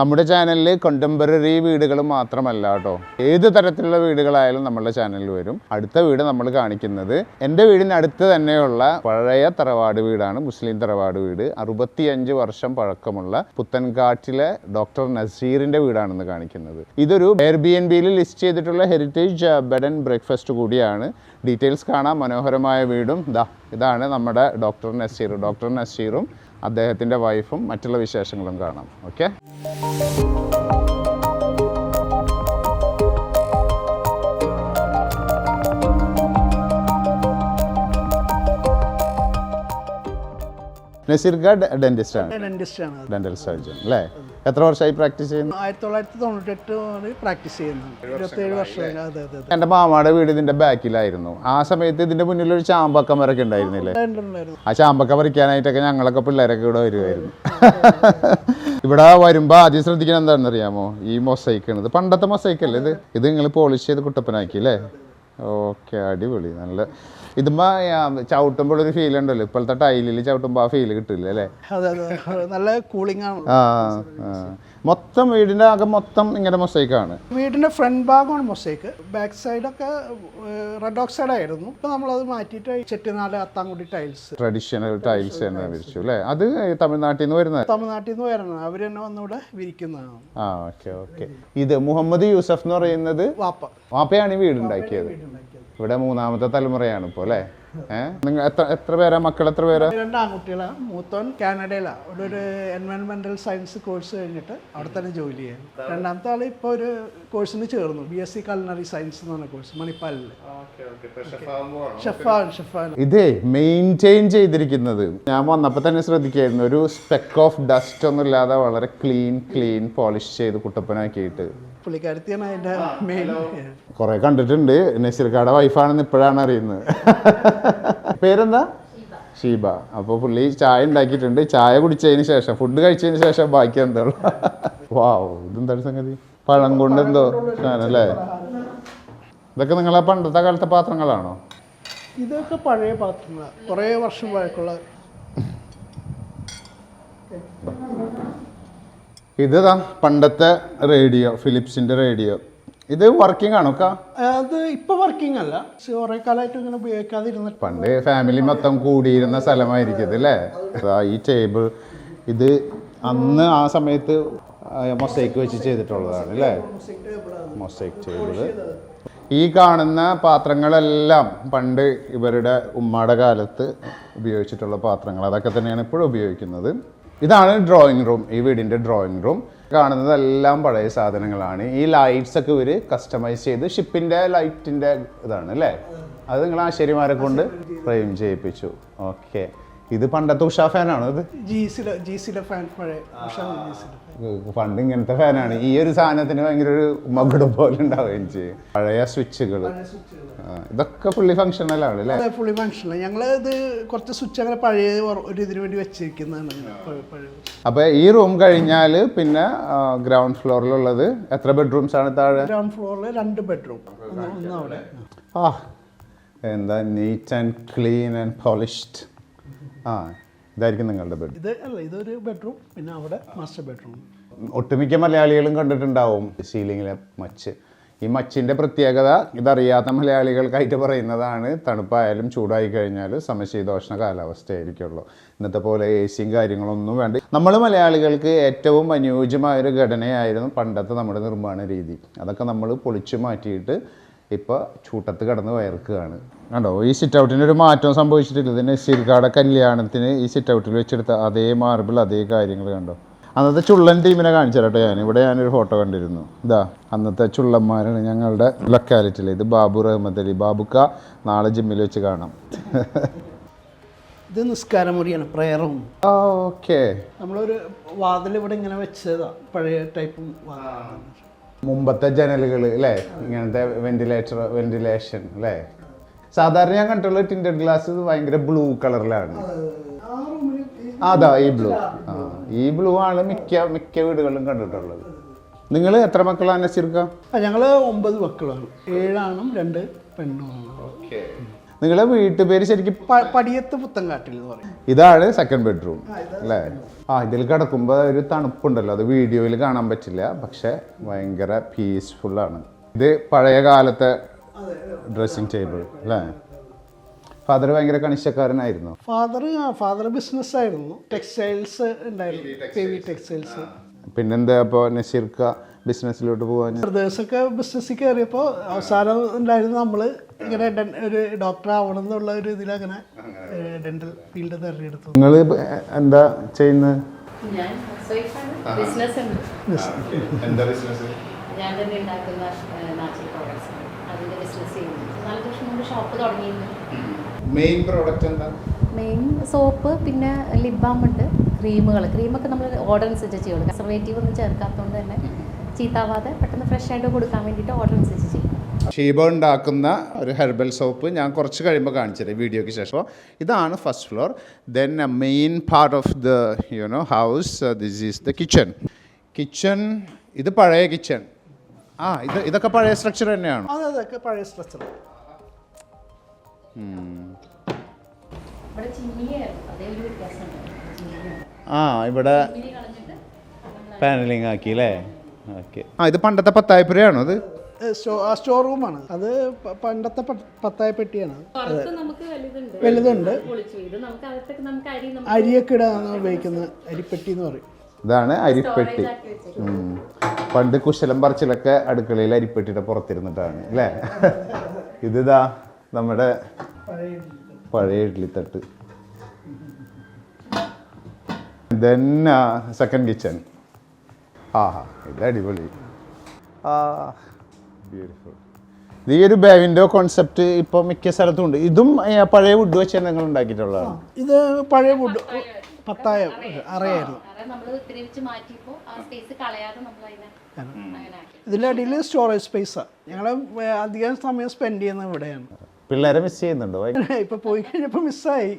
നമ്മുടെ ചാനലിൽ കണ്ടംപററി വീടുകൾ മാത്രമല്ല കേട്ടോ ഏത് തരത്തിലുള്ള വീടുകളായാലും നമ്മുടെ ചാനലിൽ വരും. അടുത്ത വീട് നമ്മൾ കാണിക്കുന്നത് എന്റെ വീടിനടുത്ത് തന്നെയുള്ള പഴയ തറവാട് വീടാണ്. മുസ്ലിം തറവാട് വീട്. അറുപത്തിയഞ്ച് വർഷം പഴക്കമുള്ള പുത്തൻകാട്ടിലെ ഡോക്ടർ നസീറിന്റെ വീടാണെന്ന് കാണിക്കുന്നത്. ഇതൊരു എയർ ബി എൻ ബിയിൽ ലിസ്റ്റ് ചെയ്തിട്ടുള്ള ഹെറിറ്റേജ് ബെഡ് ആൻഡ് ബ്രേക്ക്ഫാസ്റ്റ് കൂടിയാണ്. ഡീറ്റെയിൽസ് കാണാം. മനോഹരമായ വീടും. ദാ ഇതാണ് നമ്മുടെ ഡോക്ടർ നസീർ. ഡോക്ടർ നസീറും അദ്ദേഹത്തിന്റെ വൈഫും മറ്റുള്ള വിശേഷങ്ങളും കാണാം. ഓക്കെ? നസീർ ഗഡ് ഡെന്റിസ്റ്റ് ആണ് ഡെന്റിസ്റ്റ് ആണ് ഡെന്റൽ സർജൻ അല്ലേ? എത്ര വർഷമായി പ്രാക്ടീസ് ചെയ്യുന്നു? ആയിരത്തി തൊള്ളായിരത്തി തൊണ്ണൂറ്റെട്ട് മുതൽ പ്രാക്ടീസ് ചെയ്യുന്നു. ഇരുപത്തേഴ് വർഷമായി അതെ അതെ എന്റെ മാമാടെ വീട് ഇതിന്റെ ബാക്കിലായിരുന്നു. ആ സമയത്ത് ഇതിന്റെ മുന്നിൽ ഒരു ചാമ്പക്ക മരൊക്കെ ഉണ്ടായിരുന്നില്ലേ? ആ ചാമ്പക്ക പറിക്കാനായിട്ടൊക്കെ ഞങ്ങളൊക്കെ പിള്ളേരൊക്കെ ഇവിടെ വരുമായിരുന്നു ഇവിടെ വരുമ്പോൾ ആദ്യം ശ്രദ്ധിക്കണം എന്താണെന്ന് അറിയാമോ ഈ മൊസൈക്ക് ആണ്. ഇത് പണ്ടത്തെ മൊസൈക്ക് അല്ലേ ഇത്? ഇത് നിങ്ങൾ പോളിഷ് ചെയ്ത് കുട്ടപ്പനാക്കി അല്ലേ? ഓക്കെ അടിപൊളി. നല്ല ഇതുമ്പോ ചവിട്ടുമ്പോൾ ഒരു ഫീൽ ഉണ്ടല്ലോ. ഇപ്പോഴത്തെ ടൈലിൽ ചവിട്ടുമ്പോൾ ആ ഫീൽ കിട്ടില്ല അല്ലേ? നല്ല കൂളിംഗ് ആണ്. മൊത്തം വീടിന്റെ ആകെ മൊത്തം ഇങ്ങനെ മൊസൈക്ക് ആണ്. വീടിന്റെ ഫ്രണ്ട് ഭാഗമാണ് മൊസൈക്ക് ബാക്ക് സൈഡൊക്കെ റെഡ് ഓക്സൈഡ് ആയിരുന്നു. ഇപ്പൊ നമ്മളത് മാറ്റിയിട്ട് Chettinad Athangudi tiles traditional tiles തന്നെ വിരിച്ചു അല്ലേ? അത് തമിഴ്നാട്ടിൽ നിന്ന് വരുന്നത്? തമിഴ്നാട്ടിൽ നിന്ന് വരുന്നത്. അവർ തന്നെ വന്നിവിടെ വിരിക്കുന്നതാണ്. ആ ഓക്കെ ഓക്കെ. ഇത് മുഹമ്മദ് യൂസഫ് എന്ന് പറയുന്നത് വാപ്പ. വാപ്പയാണ് ഈ വീടുണ്ടാക്കിയത് ഇവിടെ മൂന്നാമത്തെ തലമുറയാണ് ഇപ്പോ അല്ലേ? ഏഹ് നിങ്ങൾ എത്ര എത്ര പേരാ? മക്കൾ എത്ര പേരാ? രണ്ട് ആൺകുട്ടികളാണ് മൂത്തോൻ കാനഡയിലാണ് അവിടെ ഒരു എൻവയൺമെന്റൽ സയൻസ് കോഴ്സ് കഴിഞ്ഞിട്ട് അവിടെ തന്നെ ജോലി ചെയ്യാൻ രണ്ടാമത്തെ ആൾ ഇപ്പോൾ ഒരു കോഴ്സിന് ചേർന്നു. B S C culinary science എന്ന് പറഞ്ഞ കോഴ്സ് മണിപ്പാലിൽ ഷെഫാൻ ഷെഫാൻ ഇതേ മെയിന്റെയിൻ ചെയ്തിരിക്കുന്നത്. ഞാൻ വന്നപ്പോൾ തന്നെ ശ്രദ്ധിക്കായിരുന്നു. ഒരു സ്പെക്ക് ഓഫ് ഡസ്റ്റ് ഒന്നും ഇല്ലാതെ വളരെ ക്ലീൻ ക്ലീൻ പോളിഷ് ചെയ്ത് കുട്ടപ്പനാക്കിയിട്ട്. പുള്ളിക്കാരത്തിയാണ് അതിന്റെ മെയിൻ കുറേ കണ്ടിട്ടുണ്ട്. നസീർക്കാടെ വൈഫാണെന്ന് ഇപ്പോഴാണ് അറിയുന്നത്. പേരെന്താ? ഷീബ. അപ്പോൾ പുള്ളി ചായ ഉണ്ടാക്കിയിട്ടുണ്ട്. ചായ കുടിച്ചതിന് ശേഷം ഫുഡ് കഴിച്ചതിന് ശേഷം ബാക്കി എന്താ വാവ് ഇതെന്താണ് സംഗതി? പഴം കൊണ്ട് എന്തോ അല്ലേ ഇതൊക്കെ നിങ്ങളെ പണ്ടത്തെ കാലത്തെ പാത്രങ്ങളാണോ? ഇതൊക്കെ പഴയ പാത്രങ്ങളാണ് കുറേ വർഷം പഴക്കമുള്ള ഇത് പണ്ടത്തെ റേഡിയോ ഫിലിപ്സിന്റെ റേഡിയോ. ഇത് വർക്കിംഗ് ആണോ അത് ഇപ്പൊ വർക്കിംഗ് അല്ല. കുറേ കാലമായിട്ട് ഇങ്ങനെ ഉപയോഗിക്കാതിരുന്ന പണ്ട് ഫാമിലി മൊത്തം കൂടിയിരുന്ന സ്ഥലമായിരിക്കും ഇത് അല്ലേ? ഈ ടേബിൾ ഇത് അന്ന് ആ സമയത്ത് മൊസൈക്ക് വെച്ച് ചെയ്തിട്ടുള്ളതാണ് അല്ലേ? മൊസൈക്ക് ടേബിൾ ഈ കാണുന്ന പാത്രങ്ങളെല്ലാം പണ്ട് ഇവരുടെ ഉമ്മയുടെ കാലത്ത് ഉപയോഗിച്ചിട്ടുള്ള പാത്രങ്ങൾ. അതൊക്കെ തന്നെയാണ് ഇപ്പോഴും ഉപയോഗിക്കുന്നത്. ഇതാണ് ഡ്രോയിങ് റൂം ഈ വീടിന്റെ ഡ്രോയിങ് റൂം കാണുന്നതെല്ലാം പഴയ സാധനങ്ങളാണ്. ഈ ലൈറ്റ്സ് ഒക്കെ ഇവർ കസ്റ്റമൈസ് ചെയ്ത് ഷിപ്പിന്റെ ലൈറ്റിന്റെ ഇതാണ് അല്ലേ? അത് നിങ്ങൾ ആശാരിമാരെ കൊണ്ട് ഫ്രെയിം ചെയ്യിപ്പിച്ചു. ഓക്കെ ഇത് പണ്ടത്തെ ഉഷാ ഫാനാണോ ഇത്? പണ്ട് ഇങ്ങനത്തെ ഫാനാണ്. ഈ ഒരു സാധനത്തിന് ഭയങ്കര ഒരു മകുടം പോലെ ഉണ്ടാവുകയും ചെയ്യും. പഴയ സ്വിച്ചുകൾ ഇതൊക്കെ ഫുള്ളി ഫങ്ഷണലാണ് അല്ലേ? അതെ ഫുള്ളി ഫങ്ഷണൽ ഞങ്ങൾ ഇത് കുറച്ച് സ്വിച്ച് അങ്ങനെ പഴയ ഒരു- ഇതിനു വേണ്ടി വെച്ചിരിക്കുന്നതാണ് അപ്പൊ ഈ റൂം കഴിഞ്ഞാൽ പിന്നെ ഗ്രൗണ്ട് ഫ്ലോറിലുള്ളത് എത്ര ബെഡ്റൂംസ് ആണ് താഴെ? ഗ്രൗണ്ട് ഫ്ലോറിൽ രണ്ട് ബെഡ്റൂം ആ എന്താ neat and clean and polished ആ ഇതായിരിക്കും നിങ്ങളുടെ ബെഡ് ഇത് അല്ല ഇതൊരു ബെഡ്റൂം പിന്നെ അവിടെ മാസ്റ്റർ ബെഡ്റൂം ഒട്ടുമിക്ക മലയാളികളും കണ്ടിട്ടുണ്ടാവും സീലിങ്ങിലെ മച്ച്. ഈ മച്ചിന്റെ പ്രത്യേകത ഇതറിയാത്ത മലയാളികൾക്കായിട്ട് പറയുന്നതാണ് തണുപ്പായാലും ചൂടായി കഴിഞ്ഞാൽ സമശീതോഷ്ണ കാലാവസ്ഥയായിരിക്കുള്ളൂ. ഇന്നത്തെ പോലെ എ സിയും കാര്യങ്ങളൊന്നും വേണ്ട. നമ്മൾ മലയാളികൾക്ക് ഏറ്റവും അനുയോജ്യമായൊരു ഘടനയായിരുന്നു പണ്ടത്തെ നമ്മുടെ നിർമ്മാണ രീതി. അതൊക്കെ നമ്മൾ പൊളിച്ചു മാറ്റിയിട്ട് ഇപ്പോൾ ചൂട്ടത്ത് കിടന്ന് വയർക്കുകയാണ് കണ്ടോ? ഈ സിറ്റ് ഔട്ടിന് ഒരു മാറ്റം സംഭവിച്ചിട്ടില്ല. ഇതിന് ശിർഗാട കല്യാണത്തിന് ഈ സിറ്റ് ഔട്ടിൽ വെച്ചെടുത്ത അതേ മാർബിൾ അതേ കാര്യങ്ങൾ കണ്ടോ? അന്നത്തെ ചുള്ളൻ ടീമിനെ കാണിച്ചു ഞാൻ ഇവിടെ ഞാനൊരു ഫോട്ടോ കണ്ടിരുന്നു. ഇതാ അന്നത്തെ ചുള്ളന്മാരാണ് ഞങ്ങളുടെ ലൊക്കാലിറ്റിയിൽ ഇത് ബാബു റഹ്മദ് അലി. ബാബുക്ക നാളെ ജിമ്മിൽ വെച്ച് കാണാം. ഇത് നിസ്കാരം മുറിയാണ് പ്രയറും ഓക്കെ നമ്മളൊരു വാതിൽ ഇവിടെ ഇങ്ങനെ വെച്ചതാ. പഴയ ടൈപ്പും മുമ്പത്തെ ജനലുകൾ അല്ലേ ഇങ്ങനത്തെ വെന്റിലേറ്റർ വെന്റിലേഷൻ അല്ലേ സാധാരണ ഞാൻ കണ്ടിട്ടുള്ള ടിൻഡഡ് ഗ്ലാസ് ഭയങ്കര ബ്ലൂ കളറിലാണ് അതാ ഈ ബ്ലൂ ആ ഈ ബ്ലൂ ആണ് മിക്ക മിക്ക വീടുകളിലും കണ്ടിട്ടുള്ളത്. നിങ്ങൾ എത്ര മക്കളാണ് നസീർക്ക ഞങ്ങൾ ഒമ്പത് മക്കളാണ്. ഏഴാണും രണ്ട് പെണ്ണുമാണ്. നിങ്ങളെ വീട്ടുപേര് ശരിക്കും പടിയത്ത് പുത്തൻകാട്ടിൽ എന്ന് പറയും. ഇതാണ് സെക്കൻഡ് ബെഡ്റൂം അല്ലേ? ആ ഇതിൽ കിടക്കുമ്പോൾ ഒരു തണുപ്പുണ്ടല്ലോ. അത് വീഡിയോയിൽ കാണാൻ പറ്റില്ല. പക്ഷെ ഭയങ്കര പീസ്ഫുള്ളാണ് ഇത് പഴയ കാലത്തെ ഡ്രസ്സിങ് ടേബിൾ അല്ലേ? ഫാദർ ഭയങ്കര കണിശക്കാരനായിരുന്നു. ഫാദർ ഫാദർ ബിസിനസ് ആയിരുന്നു. ടെക്സ്റ്റൈൽസ് ഉണ്ടായിരുന്നു. ടെക്സ്റ്റൈൽസ് പിന്നെന്താ അപ്പോൾ നസീർക്ക? ബിസിനസ്സിലോട്ട് പോകാൻ. ബ്രദേഴ്സൊക്കെ ബിസിനസ്സിൽ കയറിയപ്പോൾ അവസാനം ഉണ്ടായിരുന്നു നമ്മൾ ഇങ്ങനെ ഒരു ഡോക്ടർ ആവണം എന്നുള്ള ഒരു ഇതിൽ അങ്ങനെ ഡെന്റൽ ഫീൽഡ് തിരഞ്ഞെടുത്തു നിങ്ങൾ എന്താ ചെയ്യുന്നത് ഞാൻ ഹൗസ് വൈഫാണ് എന്താ ബിസിനസ് ഞാൻ തന്നെ ഉണ്ടാക്കുന്ന നാച്ചുറൽ പ്രോഡക്ട്സ് അതിന്റെ ബിസിനസ് ചെയ്യുന്നു. നാല് വർഷം മുമ്പ് ഷോപ്പ് തുടങ്ങിയിരുന്നു. മെയിൻ പ്രോഡക്റ്റ് എന്താ? മെയിൻ സോപ്പ് പിന്നെ ലിപ് ബാം ഉണ്ട്. ക്രീമുകൾ ക്രീമൊക്കെ നമ്മൾ ഓർഡർ അനുസരിച്ച് ചെയ്യുള്ളൂ. കൺസർവേറ്റീവ് ഒന്നും ചേർക്കാത്തതുകൊണ്ട് തന്നെ ചീത്താവാതെ പെട്ടെന്ന് ഫ്രഷ് ആയിട്ട് കൊടുക്കാൻ വേണ്ടിയിട്ട് ഓർഡർ അനുസരിച്ച് ചെയ്യും. ഷീബ ഉണ്ടാക്കുന്ന ഒരു ഹെർബൽ സോപ്പ് ഞാൻ കുറച്ച് കഴിയുമ്പോൾ കാണിച്ചുതരാം വീഡിയോയ്ക്ക് ശേഷം. ഇതാണ് first floor then a main part of the you know house this is the kitchen kitchen ഇത് പഴയ കിച്ചൺ ആ ഇത് ഇതൊക്കെ പഴയ സ്ട്രക്ചർ തന്നെയാണ്? അതെ അതൊക്കെ പഴയ സ്ട്രക്ചർ ആ ഇവിടെ കളഞ്ഞിട്ട് പാനലിംഗ് ആക്കി അല്ലേ? ആ ഇത് പണ്ടത്തെ പത്തായപ്പുരയാണോ അത്? സ്റ്റോർ റൂമാണ് അത് പണ്ടത്തെ പത്തായ പെട്ടിയാണ്. നമുക്ക് വലുതുണ്ട്. വലുതുണ്ട്. പൊളിച്ചു. ഇത് നമുക്ക് അകത്തൊക്കെ നമുക്ക് അരി നമുക്ക് അരിയൊക്കെ ഇടാൻ ഉപയോഗിക്കുന്ന അരിപ്പെട്ടി എന്ന് പറയും. ഇതാണ് അരിപ്പെട്ടി. പണ്ട് കുശലം പറച്ചിലൊക്കെ അടുക്കളയിൽ അരിപ്പെട്ടിയുടെ പുറത്തിരുന്നിട്ടാണ് അല്ലേ ഇതിതാ നമ്മുടെ പഴയ ഇഡ്ലിത്തട്ട് ദെൻ സെക്കൻഡ് കിച്ചൺ ആ ഇത് അടിപൊളി. ആ ബ്യൂട്ടിഫുൾ ഈ ഒരു കോൺസെപ്റ്റ് ഇപ്പോൾ മിക്ക സ്ഥലത്തും ഉണ്ട്. ഇതും പഴയ വുഡ് വെച്ച് നിങ്ങൾ ഉണ്ടാക്കിയിട്ടുള്ളതാണ്? ഇത് പഴയ വുഡ് പത്തായ അറിയായിരുന്നു. ഇതിന്റെ അടിയിൽ സ്റ്റോറേജ് സ്പേസാണ് ഞങ്ങൾ അധികം സമയം സ്പെൻഡ് ചെയ്യുന്നത് ഇവിടെയാണ്. പിള്ളേരെ മിസ് ചെയ്യുന്നുണ്ടോ ഇപ്പൊ പോയി കഴിഞ്ഞപ്പോ മിസ്സായി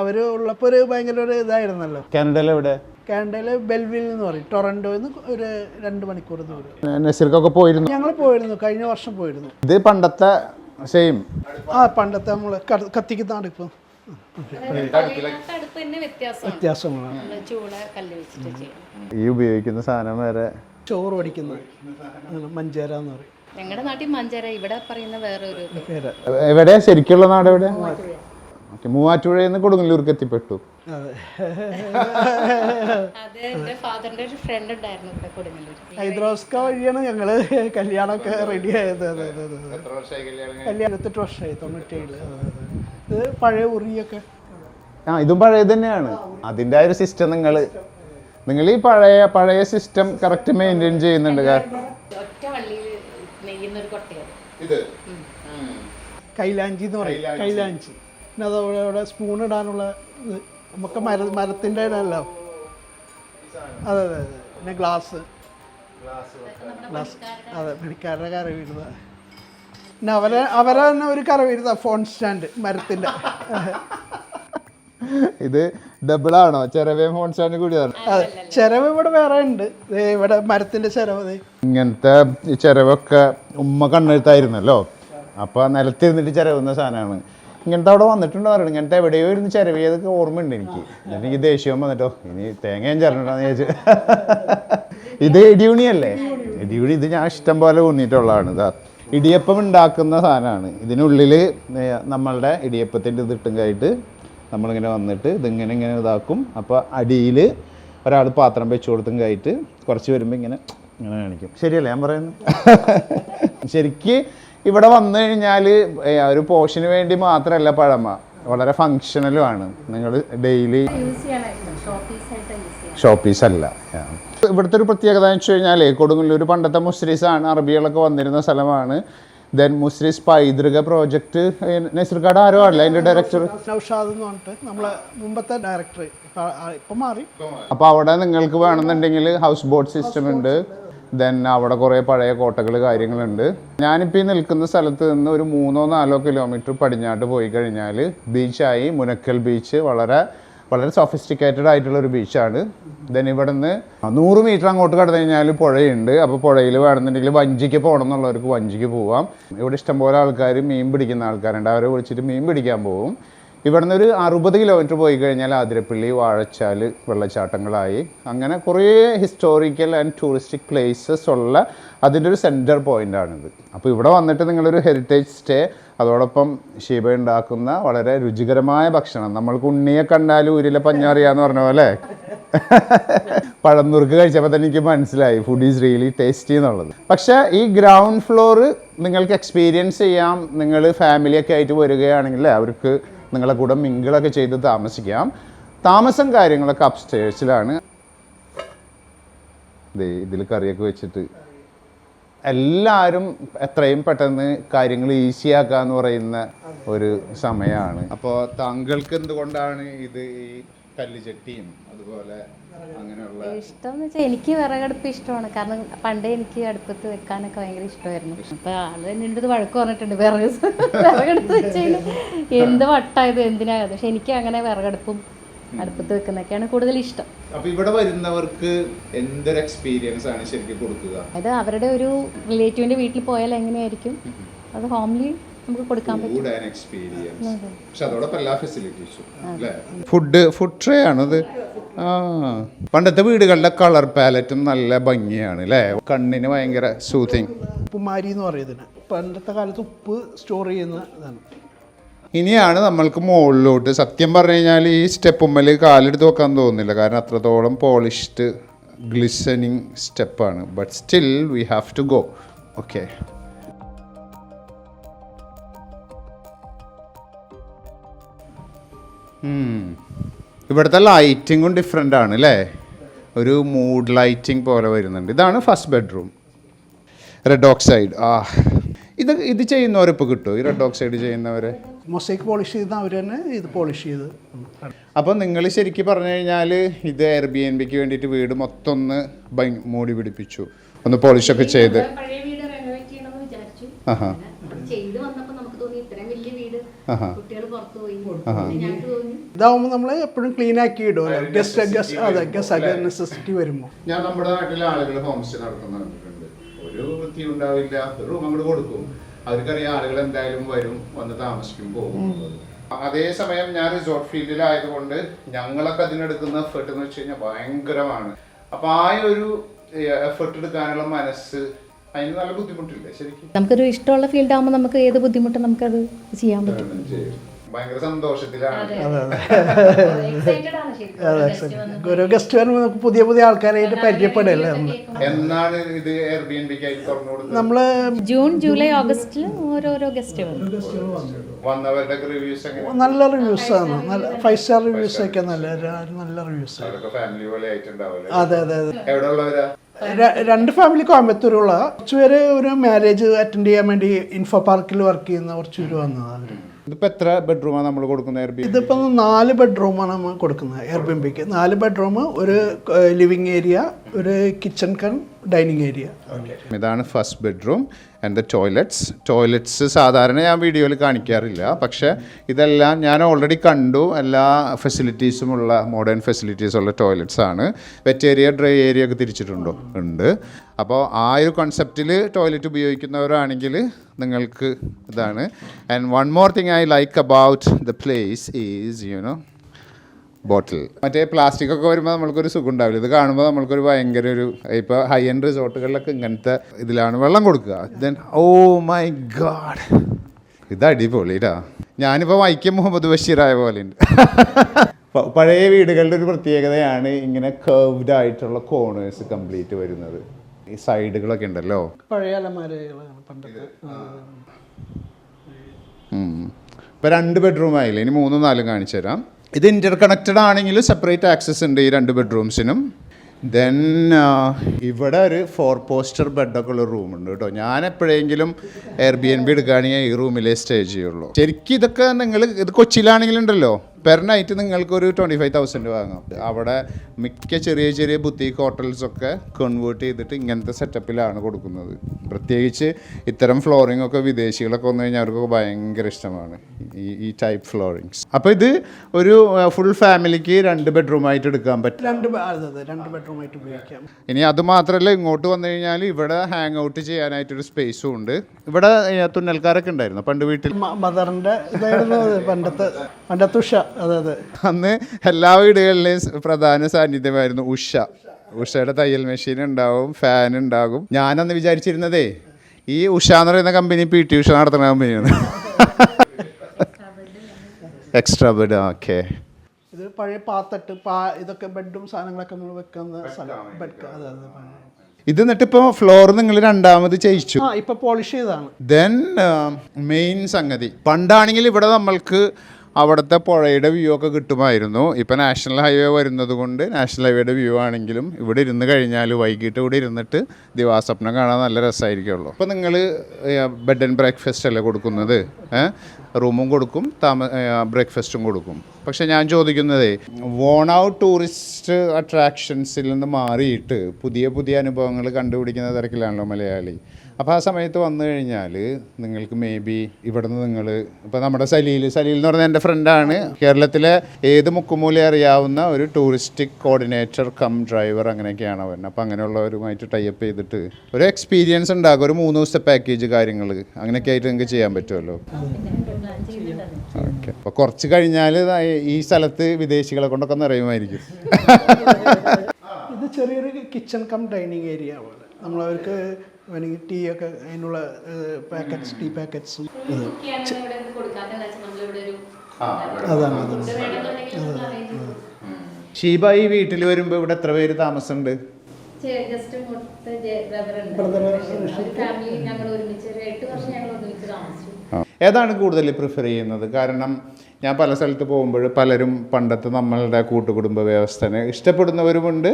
അവർ ഉള്ളപ്പോ ഒരു ഭയങ്കര ഒരു ഇതായിരുന്നല്ലോ. കാനഡയിൽ എവിടെ കാനഡയിലെ ബെൽവിൽ എന്ന് പറയും. ടൊറന്റോയിൽ നിന്ന് ഒരു രണ്ട് മണിക്കൂർ ദൂരം. നസീർക്കൊക്കെ പോയിരുന്നു. ഞങ്ങൾ പോയിരുന്നു. കഴിഞ്ഞ വർഷം പോയിരുന്നു. ഇത് പണ്ടത്തെ സെയിം. ആ പണ്ടത്തെ നമ്മൾ കത്തിക്കുന്ന അടുപ്പ് വ്യത്യാസങ്ങളാണ് കല്ല് വെച്ചിട്ട് ചെയ്യണം ഈ ഉപയോഗിക്കുന്ന സാധനം വരെ ചോറ് പഠിക്കുന്നത് മഞ്ചേര എന്ന് പറയും. ഞങ്ങളുടെ നാട്ടിൽ മഞ്ചേര ഇവിടെ പറയുന്ന വേറെ ഒരു പേര് എവിടെയാ? ശരിക്കുള്ള നാട് എവിടെ ഓക്കെ മൂവാറ്റുപുഴയിൽ നിന്ന് കൊടുങ്ങല്ലൂർക്ക് എത്തിപ്പെട്ടു. അതെ എന്റെ ഫാദറിന്റെ ഒരു ഫ്രണ്ട് ഉണ്ടായിരുന്നു ഇവിടെ കൊടുങ്ങല്ലൂർ ഹൈദ്രാസ്ക വഴിയാണ് ഞങ്ങൾ കല്യാണമൊക്കെ റെഡി ആയത്. അതെ അതെ അതെ അതെ. കല്യാണം ഇരുപത്തെട്ട് വർഷമായി തൊണ്ണൂറ്റേഴ് അതെ, അതെ. ഇത് പഴയ ഉറിയൊക്കെ ആ ഇതും പഴയത് തന്നെയാണ്. അതിന്റെ ആ ഒരു സിസ്റ്റം നിങ്ങൾ നിങ്ങൾ ഈ പഴയ പഴയ സിസ്റ്റം കറക്റ്റ് മെയിന്റെയിൻ ചെയ്യുന്നുണ്ട്. കാരണം ഒറ്റ വള്ളിയിൽ നെയ്യുന്ന ഒരു കൈലാഞ്ചി എന്ന് പറയും. കൈലാഞ്ചി. പിന്നെ അതവിടെ അവിടെ സ്പൂൺ ഇടാനുള്ള ഇത്. നമുക്ക് മര മരത്തിന്റെ ഇടാനല്ലോ അതെ അതെ അതെ. പിന്നെ ഗ്ലാസ്. ഗ്ലാസ് അതെ പണിക്കാരുടെ കര വീഴുന്ന പിന്നെ അവരെ അവരെ തന്നെ ഒരു കര വീഴുന്ന ഫോൺ സ്റ്റാൻഡ് മരത്തിന്റെ. ഇത് ഡബിൾ ആണോ? ചെറവേ ഫോൺ സ്റ്റാൻഡ് കൂടിയാണ് അതെ ചെരവ് ഇവിടെ വേറെ ഉണ്ട്. ദേ ഇവിടെ മരത്തിന്റെ ചെരവ് ദേ. ഇങ്ങനത്തെ ചെരവൊക്കെ ഉമ്മ കണ്ണെഴുത്തായിരുന്നല്ലോ. അപ്പൊ നിലത്തിരുന്നിട്ട് ചെരവുന്ന സാധനമാണ്. ഇങ്ങനത്തെ അവിടെ വന്നിട്ടുണ്ടോ അറിയണം ഇങ്ങനത്തെ എവിടെയോ ഇരുന്ന് ചിരവിയതൊക്കെ ഓർമ്മയുണ്ട് എനിക്ക്. എനിക്ക് ദേഷ്യം വന്നിട്ടോ ഇനി തേങ്ങയും ചേർന്നിട്ടാന്ന് ചോദിച്ചു ഇത് ഇടിയുണിയല്ലേ? ഇടിയുണി ഇത് ഞാൻ ഇഷ്ടം പോലെ ഉണ്ണിയിട്ടുള്ളതാണ് ഇതാ ഇടിയപ്പം ഉണ്ടാക്കുന്ന സാധനമാണ്. ഇതിനുള്ളിൽ നമ്മളുടെ ഇടിയപ്പത്തിന്റെ ഇത് കഴിഞ്ഞിട്ട് നമ്മളിങ്ങനെ വന്നിട്ട് ഇതിങ്ങനെ ഇങ്ങനെ ഇതാക്കും. അപ്പോൾ അടിയിൽ ഒരാൾ പാത്രം വെച്ച് കൊടുത്തും കഴിഞ്ഞിട്ട് കുറച്ച് വരുമ്പോൾ ഇങ്ങനെ ഇങ്ങനെ കാണിക്കും. ശരിയല്ലേ ഞാൻ പറയുന്നു ശരിക്ക് ഇവിടെ വന്നു കഴിഞ്ഞാൽ ഒരു പോഷന് വേണ്ടി മാത്രമല്ല പഴമ. വളരെ ഫങ്ഷണലും ആണ്. നിങ്ങൾ ഡെയിലി ഷോപ്പീസ് അല്ല. ഇവിടുത്തെ ഒരു പ്രത്യേകത എന്ന് വെച്ച് കഴിഞ്ഞാൽ കൊടുങ്ങല്ലൂർ പണ്ടത്തെ മുസ്ലിസ് ആണ് അറബികളൊക്കെ വന്നിരുന്ന സ്ഥലമാണ്. ദെൻ മുസ്ലിസ് പൈതൃക പ്രോജക്റ്റ് നസീർക്കാട് ആരോ അല്ല അതിന്റെ ഡയറക്ടർ നൗഷാദ് എന്ന് പറഞ്ഞിട്ട് നമ്മളെ മുമ്പത്തെ ഡയറക്ടർ ഇപ്പം മാറി. അപ്പോൾ അവിടെ നിങ്ങൾക്ക് വേണമെന്നുണ്ടെങ്കിൽ ഹൗസ് ബോട്ട് സിസ്റ്റം ഉണ്ട് ദെൻ അവിടെ കുറേ പഴയ കോട്ടകൾ കാര്യങ്ങളുണ്ട്. ഞാനിപ്പോൾ ഈ നിൽക്കുന്ന സ്ഥലത്ത് നിന്ന് ഒരു മൂന്നോ നാലോ കിലോമീറ്റർ പടിഞ്ഞാട്ട് പോയി കഴിഞ്ഞാൽ ബീച്ചായി മുനക്കൽ ബീച്ച് വളരെ വളരെ സൊഫിസ്റ്റിക്കേറ്റഡ് ആയിട്ടുള്ള ഒരു ബീച്ചാണ്. ദെൻ ഇവിടെ നിന്ന് നൂറ് മീറ്റർ അങ്ങോട്ട് കടന്നു കഴിഞ്ഞാൽ പുഴയുണ്ട്. അപ്പോൾ പുഴയിൽ വേണമെന്നുണ്ടെങ്കിൽ വഞ്ചിക്ക് പോകണം എന്നുള്ളവർക്ക് വഞ്ചിക്ക് പോവാം. ഇവിടെ ഇഷ്ടംപോലെ ആൾക്കാർ മീൻ പിടിക്കുന്ന ആൾക്കാരുണ്ട്. അവരെ വിളിച്ചിട്ട് മീൻ പിടിക്കാൻ പോകും ഇവിടെ നിന്ന് ഒരു അറുപത് കിലോമീറ്റർ പോയി കഴിഞ്ഞാൽ ആതിരപ്പള്ളി വാഴച്ചാൽ വെള്ളച്ചാട്ടങ്ങളായി. അങ്ങനെ കുറേ ഹിസ്റ്റോറിക്കൽ ആൻഡ് ടൂറിസ്റ്റിക് പ്ലേസസ് ഉള്ള അതിന്റെ ഒരു സെന്റർ പോയിന്റാണിത് അപ്പോൾ ഇവിടെ വന്നിട്ട് നിങ്ങളൊരു ഹെറിറ്റേജ് സ്റ്റേ അതോടൊപ്പം ഷീബ ഉണ്ടാക്കുന്ന വളരെ രുചികരമായ ഭക്ഷണം. നമ്മൾക്ക് ഉണ്ണിയെ കണ്ടാൽ ഊരിലെ പഞ്ഞാറിയാന്ന് പറഞ്ഞ പോലെ. പഴന്നുറുക്ക് കഴിച്ചപ്പോൾ തന്നെ എനിക്ക് മനസ്സിലായി ഫുഡ് ഈസ് റിയലി ടേസ്റ്റി എന്നുള്ളത്. പക്ഷേ ഈ ഗ്രൗണ്ട് ഫ്ലോർ നിങ്ങൾക്ക് എക്സ്പീരിയൻസ് ചെയ്യാം. നിങ്ങൾ ഫാമിലിയൊക്കെ ആയിട്ട് വരികയാണെങ്കിൽ അവർക്ക് നിങ്ങളെ കൂടെ മിങ്കിളൊക്കെ ചെയ്ത് താമസിക്കാം. താമസം കാര്യങ്ങളൊക്കെ അപ്സ്റ്റേഴ്സിലാണ് ഇതിൽ കറിയൊക്കെ വെച്ചിട്ട്. എല്ലാവരും എത്രയും പെട്ടെന്ന് കാര്യങ്ങൾ ഈസിയാക്കുക എന്ന് പറയുന്ന ഒരു സമയമാണ് അപ്പോൾ താങ്കൾക്ക് എന്തുകൊണ്ടാണ് ഇത് ഈ കല്ലുചട്ടിയും അതുപോലെ അങ്ങനെയുള്ള ഇഷ്ടം എന്ന് വെച്ചാൽ എനിക്ക് വിറകടുപ്പ് ഇഷ്ടമാണ്. കാരണം പണ്ടേ എനിക്ക് അടുപ്പത്ത് വെക്കാനൊക്കെ ഭയങ്കര ഇഷ്ടമായിരുന്നു. അപ്പൊ ആൾ തന്നെ എന്റെ അടുത്ത് വഴക്ക് പറഞ്ഞിട്ടുണ്ട്. വിറക് വിറകടുപ്പ് വെച്ചാൽ എന്ത് വട്ടായത് എന്തിനായത്. പക്ഷെ എനിക്ക് അങ്ങനെ വിറകടുപ്പും അടുപ്പത്ത് വെക്കുന്നൊക്കെയാണ് കൂടുതൽ ഇഷ്ടം. അപ്പൊ ഇവിടെ വരുന്നവർക്ക് എന്തൊരു എക്സ്പീരിയൻസ് ആണ് ശരിക്കും കൊടുക്കുക? അതായത് അവരുടെ ഒരു റിലേറ്റീവിന്റെ വീട്ടിൽ പോയാൽ എങ്ങനെയായിരിക്കും? അത് ഹോംലി നമുക്ക് കൊടുക്കാൻ പറ്റും. ഫുഡ് ഫുഡ് ട്രേ ആണത്. ആ. പണ്ടത്തെ വീടുകളുടെ കളർ പാലറ്റും നല്ല ഭംഗിയാണ് അല്ലേ കണ്ണിന് ഭയങ്കര സൂത്തിങ് ഉപ്പുമാരി എന്ന് പറയുന്നതിന് പണ്ടത്തെ കാലത്ത് ഉപ്പ് സ്റ്റോർ ചെയ്യുന്ന ഇതാണ്. ഇനിയാണ് നമ്മൾക്ക് മുകളിലോട്ട് സത്യം പറഞ്ഞു കഴിഞ്ഞാൽ ഈ സ്റ്റെപ്പുമ്മൽ കാലെടുത്ത് വെക്കാൻ തോന്നുന്നില്ല. കാരണം അത്രത്തോളം പോളിഷ്ഡ് ഗ്ലിസനിങ് സ്റ്റെപ്പാണ് but still we have to go okay ഇവിടുത്തെ ലൈറ്റിങ്ങും ഡിഫറെന്റ് ആണ് അല്ലേ ഒരു മൂഡ് ലൈറ്റിംഗ് പോലെ വരുന്നുണ്ട്. ഇതാണ് ഫസ്റ്റ് ബെഡ്റൂം റെഡ് ഓക്സൈഡ് ആ ഇത് ഇത് ചെയ്യുന്നവരിപ്പോൾ കിട്ടുമോ ഈ റെഡ് ഓക്സൈഡ് ചെയ്യുന്നവരെ? മൊസൈക്ക് പോളിഷ് ചെയ്ത് അവർ തന്നെ ഇത് പോളിഷ് ചെയ്ത്. അപ്പോൾ നിങ്ങൾ ശരിക്കും പറഞ്ഞു കഴിഞ്ഞാൽ ഇത് എയർ ബി എൻ ബിക്ക് വേണ്ടിയിട്ട് വീട് മൊത്തം ഒന്ന് മൂടി പിടിപ്പിച്ചു. ഒന്ന് പോളിഷൊക്കെ ചെയ്ത്. പഴയ വീട് റെനോവേറ്റ് ചെയ്യണമെന്ന് വിചാരിച്ചു. ആഹാ ചെയ്ത് വന്നപ്പോൾ നമുക്ക് തോന്നി ഇത്രയും വലിയ വീട് ആഹാ. കുട്ടികൾ പുറത്തു പോയി ഞങ്ങൾക്ക് തോന്നി ഇതാവുമ്പോൾ നമ്മൾ എപ്പോഴും ക്ലീൻ ആക്കി ഇടും. ഗസ്റ്റ് ഗസ്റ്റ് അതെ ഗസ്റ്റ് നെസസിറ്റി വരുമ്പോൾ ഞാൻ നമ്മുടെ നാട്ടിലെ ആളുകൾ ഹോം സ്റ്റേ നടത്തുന്നുണ്ട് ഒരു വൃത്തി ഉണ്ടാവില്ല. റൂം അങ്ങോട്ട് കൊടുക്കും. അവർക്കറിയാം ആളുകൾ എന്തായാലും വരും വന്ന് താമസിക്കും പോകും. അതേസമയം ഞാൻ റിസോർട്ട് ഫീൽഡിലായതുകൊണ്ട് ഞങ്ങളൊക്കെ അതിനെടുക്കുന്ന എഫേർട്ട് എന്ന് വെച്ച് കഴിഞ്ഞാൽ ഭയങ്കരമാണ്. അപ്പൊ ആ ഒരു എഫേർട്ട് എടുക്കാനുള്ള മനസ്സ് അതിന് നല്ല ബുദ്ധിമുട്ടില്ലേ ശരിക്കും? നമുക്കൊരു ഇഷ്ടമുള്ള ഫീൽഡ് ആകുമ്പോൾ നമുക്ക് ഏത് ബുദ്ധിമുട്ടും നമുക്കത് ചെയ്യാൻ പറ്റും. ഭയങ്കര സന്തോഷത്തിലാണ്. ഓരോ ഗസ്റ്റ് വരുമ്പോൾ നമുക്ക് പുതിയ പുതിയ ആൾക്കാരായിട്ട് പരിചയപ്പെടല്ലേ നമ്മൾ എന്നാണ് ഇത് എയർ ബി എൻ ബിക്കായി തുറന്നു കൊടുത്തത്? നമ്മൾ ജൂൺ ജൂലൈ ഓഗസ്റ്റിൽ ഓരോരോ ഗസ്റ്റ് വരും വന്നവരുടെ റിവ്യൂസ് എങ്ങനെ നല്ല റിവ്യൂസ് ആണ്. നല്ല ഫൈവ് സ്റ്റാർ റിവ്യൂസ് ഒക്കെ നല്ല നല്ല റിവ്യൂസ് അവരൊക്കെ ഫാമിലി പോലെ ആയിട്ടുണ്ടാവില്ലേ അതെ അതെ അതെ. എവിടെ ഉള്ളവരാ രണ്ട് ഫാമിലി കോയമ്പത്തൂരുള്ള കുറച്ചുപേര് ഒരു മാരേജ് അറ്റൻഡ് ചെയ്യാൻ വേണ്ടി ഇൻഫോ പാർക്കിൽ വർക്ക് ചെയ്യുന്ന കുറച്ച് പേര് വന്നതാണ് ഇതിപ്പോ എത്ര ബെഡ്റൂമാണ് നമ്മൾ കൊടുക്കുന്നത് ഇതിപ്പം നാല് ബെഡ്റൂമാണ് നമ്മൾ കൊടുക്കുന്നത് എയർബിംബിക്ക് നാല് ബെഡ്റൂം ഒരു ലിവിങ് ഏരിയ ഒരു കിച്ചൺ കൺ ഡൈനിങ് ഏരിയ ഇതാണ് first bedroom and the toilets toilets സാധാരണ ഞാൻ വീഡിയോയിൽ കാണിക്കാറില്ല. പക്ഷേ ഇതെല്ലാം ഞാൻ ഓൾറെഡി കണ്ടു. എല്ലാ ഫെസിലിറ്റീസും ഉള്ള മോഡേൺ ഫെസിലിറ്റീസ് ഉള്ള ടോയ്ലറ്റ്സ് ആണ്. വെറ്റ് ഏരിയ ഡ്രൈ ഏരിയ ഒക്കെ തിരിച്ചിട്ടുണ്ടോ? ഉണ്ട്. അപ്പോൾ ആ ഒരു കോൺസെപ്റ്റിൽ ടോയ്ലറ്റ് ഉപയോഗിക്കുന്നവരാണെങ്കിൽ നിങ്ങൾക്ക് ഇതാണ്. And one more thing I like about the place is you know bottle. മറ്റേ പ്ലാസ്റ്റിക് ഒക്കെ വരുമ്പോൾ നമ്മൾക്കൊരു സുഖം ഉണ്ടാവില്ല. ഇത് കാണുമ്പോൾ നമ്മൾക്കൊരു ഭയങ്കര ഒരു ഇപ്പോൾ ഹൈ എൻഡ് റിസോർട്ടുകളിലൊക്കെ ഇങ്ങനത്തെ ഇതിലാണ് വെള്ളം കൊടുക്കുക. ദെൻ ഓ മൈ ഗാഡ് ഇത് അടിപൊളിടാ. ഞാനിപ്പോൾ വൈക്കം മുഹമ്മദ് ബഷീറായ പോലെ ഉണ്ട് പഴയ വീടുകളുടെ ഒരു പ്രത്യേകതയാണ് ഇങ്ങനെ കർവ്ഡ് ആയിട്ടുള്ള കോണേഴ്സ് കംപ്ലീറ്റ് വരുന്നത്. ഈ സൈഡുകളൊക്കെ ഉണ്ടല്ലോ. പഴയ അലമാരകളാണ് പണ്ടത്തെ. ഇപ്പോൾ രണ്ട് ബെഡ്റൂം ആയില്ലേ? ഇനി മൂന്നും നാലും കാണിച്ചു തരാം ഇത് ഇന്റർ കണക്റ്റഡ് ആണെങ്കിൽ സെപ്പറേറ്റ് ആക്സസ് ഉണ്ട് ഈ രണ്ട് ബെഡ്റൂംസിനും ദെൻ ഇവിടെ ഒരു ഫോർ പോസ്റ്റർ ബെഡൊക്കെ ഉള്ള റൂമുണ്ട് കേട്ടോ. ഞാൻ എപ്പോഴെങ്കിലും എയർ ബി എൻ ബി എടുക്കുകയാണെങ്കിൽ ഈ റൂമിലേ സ്റ്റേ ചെയ്യുള്ളൂ. ശരിക്കും ഇതൊക്കെ നിങ്ങൾ ഇത് കൊച്ചിയിലാണെങ്കിലുണ്ടല്ലോ പെർ നൈറ്റ് നിങ്ങൾക്ക് ഒരു ട്വന്റി ഫൈവ് തൗസൻഡ് വാങ്ങാം. അവിടെ മിക്ക ചെറിയ ചെറിയ ബുത്തീക്ക് ഹോട്ടൽസൊക്കെ കൺവേർട്ട് ചെയ്തിട്ട് ഇങ്ങനത്തെ സെറ്റപ്പിലാണ് കൊടുക്കുന്നത്. പ്രത്യേകിച്ച് ഇത്തരം ഫ്ലോറിംഗ് ഒക്കെ വിദേശികളൊക്കെ വന്നു കഴിഞ്ഞാൽ അവർക്കൊക്കെ ഭയങ്കര ഇഷ്ടമാണ്. ഈ ഈ ടൈപ്പ് ഫ്ലോറിങ്സ് അപ്പോൾ ഇത് ഒരു ഫുൾ ഫാമിലിക്ക് രണ്ട് ബെഡ്റൂം ആയിട്ട് എടുക്കാൻ പറ്റും. രണ്ട് രണ്ട് ബെഡ്റൂം ആയിട്ട് ഉപയോഗിക്കാം. ഇനി അത് മാത്രമല്ല ഇങ്ങോട്ട് വന്നു കഴിഞ്ഞാൽ ഇവിടെ ഹാങ് ഔട്ട് ചെയ്യാനായിട്ടൊരു സ്പേസും ഉണ്ട്. ഇവിടെ തുന്നൽക്കാരൊക്കെ ഉണ്ടായിരുന്നു പണ്ട് വീട്ടിൽ. മദറിന്റെ ഇതായിരുന്നു പണ്ടത്തെ പണ്ടത്തെ ഉഷ. അതെ അതെ. അന്ന് എല്ലാ വീടുകളിലെയും പ്രധാന സാന്നിധ്യമായിരുന്നു ഉഷ. ഉഷയുടെ തയ്യൽ മെഷീൻ ഉണ്ടാവും ഫാൻ ഉണ്ടാകും. ഞാനന്ന് വിചാരിച്ചിരുന്നതേ ഈ ഉഷ എന്ന് പറയുന്ന കമ്പനി പി ടി ഉഷ നടത്തുന്ന കമ്പനിയാണ് എക്സ്ട്രാ ബെഡ് ഓക്കെ ഇത് പഴയ പാത്തട്ട് പാ ഇതൊക്കെ ബെഡും സാധനങ്ങളൊക്കെ നമ്മൾ വെക്കുന്ന സ്ഥലം. ബെഡ് അതെ അതെ പഴയ. ഇത് എന്നിട്ട് ഇപ്പോൾ ഫ്ലോർ നിങ്ങൾ രണ്ടാമത് ചെയ്യിച്ചു. ആ ഇപ്പൊ പോളിഷ് ചെയ്താണ് ദെൻ മെയിൻ സംഗതി. പണ്ടാണെങ്കിൽ ഇവിടെ നമ്മൾക്ക് അവിടുത്തെ പുഴയുടെ വ്യൂ ഒക്കെ കിട്ടുമായിരുന്നു. ഇപ്പം നാഷണൽ ഹൈവേ വരുന്നത് കൊണ്ട് നാഷണൽ ഹൈവേയുടെ വ്യൂ ആണെങ്കിലും ഇവിടെ ഇരുന്ന് കഴിഞ്ഞാൽ വൈകിട്ട് ഇവിടെ ഇരുന്നിട്ട് ദിവാസ്വപ്നം കാണാൻ നല്ല രസമായിരിക്കുള്ളൂ അപ്പോൾ നിങ്ങൾ ബെഡ് ആൻഡ് ബ്രേക്ക്ഫാസ്റ്റ് അല്ലേ കൊടുക്കുന്നത്? റൂമും കൊടുക്കും താമ ബ്രേക്ക്ഫാസ്റ്റും കൊടുക്കും. പക്ഷേ ഞാൻ ചോദിക്കുന്നതേ വോൺ ഔട്ട് ടൂറിസ്റ്റ് അട്രാക്ഷൻസിൽ നിന്ന് മാറിയിട്ട് പുതിയ പുതിയ അനുഭവങ്ങൾ കണ്ടുപിടിക്കുന്ന തിരക്കിലാണല്ലോ മലയാളി. അപ്പോൾ ആ സമയത്ത് വന്നു കഴിഞ്ഞാൽ നിങ്ങൾക്ക് മേ ബി ഇവിടുന്ന് നിങ്ങൾ ഇപ്പോൾ നമ്മുടെ സലീൽ സലീൽ എന്ന് പറഞ്ഞ എന്റെ ഫ്രണ്ടാണ് കേരളത്തിലെ ഏത് മുക്കുമൂല അറിയാവുന്ന ഒരു ടൂറിസ്റ്റിക് കോർഡിനേറ്റർ കം ഡ്രൈവർ അങ്ങനെയൊക്കെയാണ് അവൻ. അപ്പോൾ അങ്ങനെയുള്ളവരുമായിട്ട് ടൈപ്പ് ചെയ്തിട്ട് ഒരു എക്സ്പീരിയൻസ് ഉണ്ടാകും ഒരു മൂന്ന് ദിവസത്തെ പാക്കേജ് കാര്യങ്ങൾ അങ്ങനെയൊക്കെ ആയിട്ട് നിങ്ങൾക്ക് ചെയ്യാൻ പറ്റുമല്ലോ. ഓക്കെ അപ്പോൾ കുറച്ച് കഴിഞ്ഞാൽ ഈ സ്ഥലത്ത് വിദേശികളെ കൊണ്ടൊക്കെ നിറയുമായിരിക്കും. ഇത് ചെറിയൊരു കിച്ചൺ കം ഡൈനിങ് ഏരിയ പോലെ. നമ്മളവർക്ക് വേണമെങ്കിൽ ടീ ഒക്കെ അതിനുള്ള പാക്കറ്റ്സ് ടീ പാക്കറ്റ്സും. ഇത്. അതാണ് അതാണ്. ഷീബ ഈ വീട്ടിൽ വരുമ്പോൾ ഇവിടെ എത്ര പേര് താമസമുണ്ട്? ജസ്റ്റ് ഇങ്ങോട്ട് ഫാമിലി ഞങ്ങൾ ഒരുമിച്ച് ഒരു വർഷം ഞങ്ങൾ ഒരുമിച്ച് താമസിച്ചു. ഏതാണ് കൂടുതൽ പ്രിഫർ ചെയ്യുന്നത്? കാരണം ഞാൻ പല സ്ഥലത്ത് പോകുമ്പോൾ പലരും പണ്ടത്തെ നമ്മളുടെ കൂട്ടുകുടുംബ വ്യവസ്ഥനെ ഇഷ്ടപ്പെടുന്നവരുമുണ്ട്.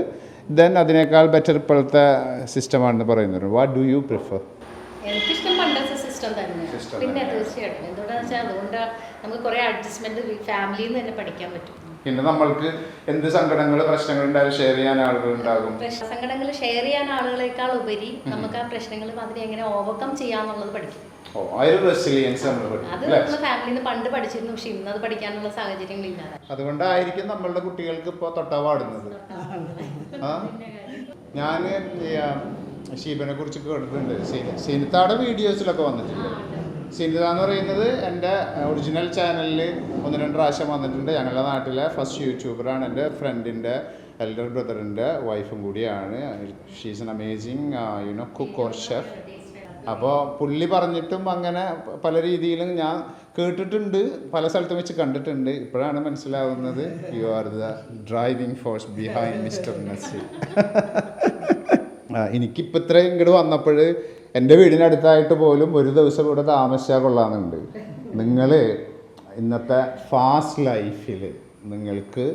ദെൻ അതിനേക്കാൾ ബെറ്റർ ഇപ്പോഴത്തെ സിസ്റ്റമാണെന്ന് പറയുന്നത് വാട്ട് ഡു യു പ്രിഫർ പണ്ടത്തെ സിസ്റ്റം തന്നെയാണ്. പിന്നെ തീർച്ചയായിട്ടും. എന്തുകൊണ്ടാന്ന് വെച്ചാൽ അതുകൊണ്ട് നമുക്ക് കുറേ അഡ്ജസ്റ്റ്മെന്റ് ഫാമിലിയിൽ നിന്ന് തന്നെ പഠിക്കാൻ പറ്റും. പിന്നെ നമ്മൾക്ക് എന്ത് സങ്കടങ്ങൾ പ്രശ്നങ്ങൾ ഉണ്ടായാലും ഷെയർ ചെയ്യാൻ ആളുകൾ ഉണ്ടാകും. സങ്കടങ്ങൾ ഷെയർ ചെയ്യാൻ ആളുകളെക്കാൾ ഉപരി നമുക്ക് ആ പ്രശ്നങ്ങൾ അതിനെ എങ്ങനെ ഓവർകം ചെയ്യാന്നുള്ളത് പഠിക്കും. നമ്മൾ അത് പണ്ട് പഠിച്ചിരുന്നു. പക്ഷെ ഇന്ന് അത് പഠിക്കാനുള്ള സാഹചര്യങ്ങൾ ഇല്ലാതെ അതുകൊണ്ടായിരിക്കും നമ്മളുടെ കുട്ടികൾക്ക് ഇപ്പോൾ തൊട്ടാവാടുന്നത് ആ? ഞാൻ ഷീബനെ കുറിച്ച് കേട്ടിട്ടുണ്ട്. സീന- സീനത്താടെ വീഡിയോസിലൊക്കെ വന്നിട്ടുണ്ട്. സീനിത എന്ന് പറയുന്നത് എന്റെ ഒറിജിനൽ ചാനലിൽ ഒന്ന് രണ്ട് പ്രാവശ്യം വന്നിട്ടുണ്ട്. ഞങ്ങളുടെ നാട്ടിലെ ഫസ്റ്റ് യൂട്യൂബറാണ്. എന്റെ ഫ്രണ്ടിന്റെ എൽഡർ ബ്രദറിന്റെ വൈഫും കൂടിയാണ്. She's an amazing you know cook or chef അപ്പോൾ പുള്ളി പറഞ്ഞിട്ടും അങ്ങനെ പല രീതിയിലും ഞാൻ കേട്ടിട്ടുണ്ട്. പല സ്ഥലത്തും വെച്ച് കണ്ടിട്ടുണ്ട്. ഇപ്പോഴാണ് മനസ്സിലാവുന്നത് you are the driving force behind mister Nazeer എനിക്കിപ്പോൾ ഇത്ര ഇങ്ങോട്ട് വന്നപ്പോൾ എന്റെ വീടിനടുത്തായിട്ട് പോലും ഒരു ദിവസം ഇവിടെ താമസിച്ചാൽ കൊള്ളാമെന്നുണ്ട്. നിങ്ങൾ ഇന്നത്തെ ഫാസ്റ്റ് ലൈഫിൽ നിങ്ങൾക്ക്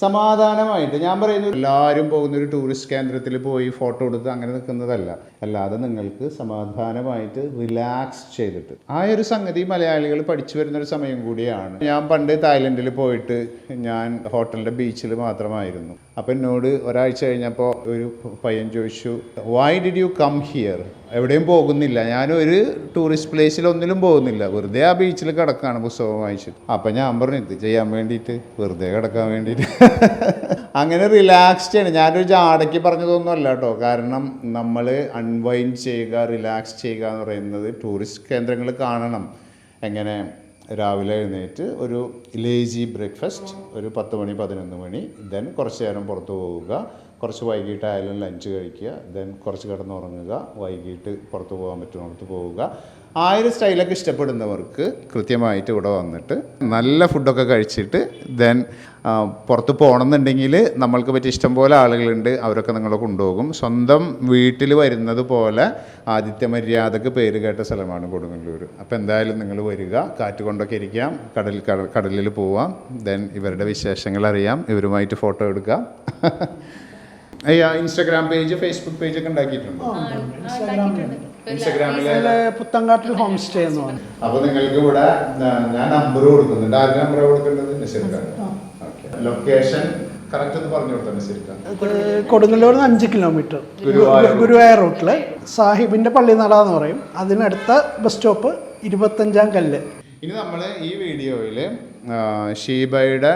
സമാധാനമായിട്ട്. ഞാൻ പറയുന്നു എല്ലാവരും പോകുന്ന ഒരു ടൂറിസ്റ്റ് കേന്ദ്രത്തിൽ പോയി ഫോട്ടോ എടുത്ത് അങ്ങനെ നിൽക്കുന്നതല്ല. അല്ലാതെ നിങ്ങൾക്ക് സമാധാനമായിട്ട് റിലാക്സ് ചെയ്തിട്ട്. ആ ഒരു സംഗതി മലയാളികൾ പഠിച്ചു വരുന്ന ഒരു സമയം കൂടിയാണ്. ഞാൻ പണ്ട് തായ്ലൻഡിൽ പോയിട്ട് ഞാൻ ഹോട്ടലിന്റെ ബീച്ചിൽ മാത്രമായിരുന്നു. അപ്പം എന്നോട് ഒരാഴ്ച കഴിഞ്ഞപ്പോൾ ഒരു പയ്യൻ ചോദിച്ചു why did you come here എവിടെയും പോകുന്നില്ല. ഞാനൊരു ടൂറിസ്റ്റ് പ്ലേസിലൊന്നിലും പോകുന്നില്ല. വെറുതെ ആ ബീച്ചിൽ കിടക്കാണ് പുസ്തകം വായിച്ചിട്ട് അപ്പം ഞാൻ പറഞ്ഞു ഇത് ചെയ്യാൻ വേണ്ടിയിട്ട് വെറുതെ കിടക്കാൻ വേണ്ടിയിട്ട്. അങ്ങനെ റിലാക്സ്ഡ് ആണ്. ഞാനൊരു ജാടയ്ക്ക് പറഞ്ഞതൊന്നുമല്ല കേട്ടോ. കാരണം നമ്മൾ അൺവൈൻഡ് ചെയ്യുക റിലാക്സ് ചെയ്യുക എന്ന് പറയുന്നത് ടൂറിസ്റ്റ് കേന്ദ്രങ്ങൾ കാണണം. എങ്ങനെ? രാവിലെ എഴുന്നേറ്റ് ഒരു ലേജി ബ്രേക്ക്ഫാസ്റ്റ് ഒരു പത്ത് മണി പതിനൊന്ന് മണി ദെൻ കുറച്ച് നേരം പുറത്തു പോവുക കുറച്ച് വൈകിട്ടായാലും ലഞ്ച് കഴിക്കുക ദെൻ കുറച്ച് കിടന്നുറങ്ങുക വൈകിട്ട് പുറത്ത് പോകാൻ പറ്റുന്നിടത്ത് പോവുക. ആ ഒരു സ്റ്റൈലൊക്കെ ഇഷ്ടപ്പെടുന്നവർക്ക് കൃത്യമായിട്ട് ഇവിടെ വന്നിട്ട് നല്ല ഫുഡൊക്കെ കഴിച്ചിട്ട് ദെൻ പുറത്ത് പോകണമെന്നുണ്ടെങ്കിൽ നമ്മൾക്ക് പറ്റിയ ഇഷ്ടംപോലെ ആളുകളുണ്ട് അവരൊക്കെ നിങ്ങളെ കൊണ്ടുപോകും. സ്വന്തം വീട്ടിൽ വരുന്നത് പോലെ ആദിത്യ മര്യാദയ്ക്ക് പേര് കേട്ട സ്ഥലമാണ് കൊടുങ്ങല്ലൂർ. അപ്പോൾ എന്തായാലും നിങ്ങൾ വരിക കാറ്റ് കൊണ്ടൊക്കെ ഇരിക്കാം കടൽ കടലിൽ പോവാം. ദെൻ ഇവരുടെ വിശേഷങ്ങൾ അറിയാം ഇവരുമായിട്ട് ഫോട്ടോ എടുക്കാം. ഇൻസ്റ്റാഗ്രാം പേജ് ഫേസ്ബുക്ക് പേജ് ഒക്കെ ഉണ്ടാക്കിയിട്ടുണ്ട്. ഇൻസ്റ്റാഗ്രാമിലെ പുത്തങ്കാട്ടിൽ ഹോം സ്റ്റേ എന്ന് പറഞ്ഞു. അപ്പോൾ നിങ്ങൾക്ക് ഇവിടെ ഞാൻ നമ്പർ കൊടുക്കുന്നുണ്ട്. ആരുടെ നമ്പർ കൊടുക്കേണ്ടത്? ലൊക്കേഷൻ കറക്റ്റ് ഒന്ന് പറഞ്ഞു കൊടുങ്ങല്ലൂർ നിന്ന് അഞ്ച് കിലോമീറ്റർ ഗുരുവായൂർ. ഗുരുവായൂർ സാഹിബിന്റെ പള്ളിനട എന്ന് പറയും. അതിനടുത്ത ബസ് സ്റ്റോപ്പ് ഇരുപത്തഞ്ചാം കല്ല്. ഇനി നമ്മൾ ഈ വീഡിയോയിൽ ഷീബയുടെ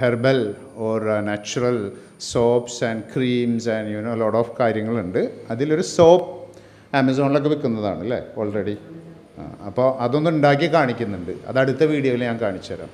herbal or natural soaps and creams and you know load of കാര്യങ്ങളുണ്ട്. അതിലൊരു സോപ്പ് ആമസോണിലൊക്കെ വിൽക്കുന്നതാണ് അല്ലേ ഓൾറെഡി അപ്പോൾ അതൊന്നും ഉണ്ടാക്കി കാണിക്കുന്നുണ്ട്. അത് അടുത്ത വീഡിയോയിൽ ഞാൻ കാണിച്ചു തരാം